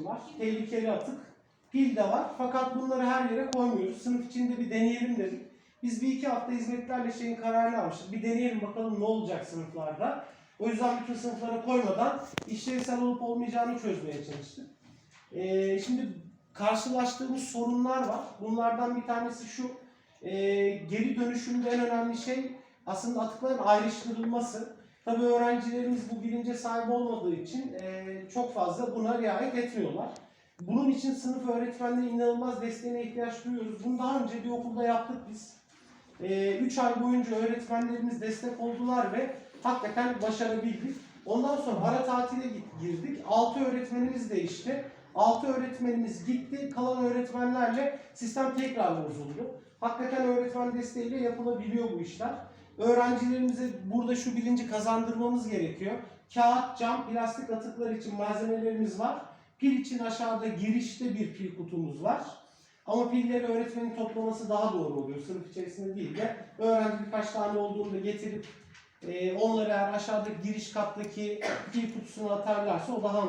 için var. Tehlikeli atık. Pil de var. Fakat bunları her yere koymuyoruz. Sınıf içinde bir deneyelim dedik. Biz bir iki hafta hizmetlerle şeyin kararını almıştık. Bir deneyelim bakalım ne olacak sınıflarda. O yüzden bütün sınıflara koymadan işlevsel olup olmayacağını çözmeye çalıştık. Ee, şimdi karşılaştığımız sorunlar var. Bunlardan bir tanesi şu. Ee, geri dönüşümde en önemli şey aslında atıkların ayrıştırılması. Tabii öğrencilerimiz bu bilince sahip olmadığı için e, çok fazla buna riayet etmiyorlar. Bunun için sınıf öğretmenleri inanılmaz desteğine ihtiyaç duyuyoruz. Bunu daha önce bir okulda yaptık biz. 3 ay boyunca öğretmenlerimiz destek oldular ve hakikaten başarabildik. Ondan sonra ara tatile girdik. 6 öğretmenimiz değişti. 6 öğretmenimiz gitti. Kalan öğretmenlerle sistem tekrar bozuldu. Hakikaten öğretmen desteğiyle yapılabiliyor bu işler. Öğrencilerimize burada şu bilinci kazandırmamız gerekiyor. Kağıt, cam, plastik atıklar için malzemelerimiz var. Pil için aşağıda girişte bir pil kutumuz var. Ama pilleri öğretmenin toplaması daha doğru oluyor. Sınıf içerisinde değil de öğrenci birkaç tane olduğunda getirip e, onları eğer aşağıdaki giriş kattaki pil kutusuna atarlarsa o daha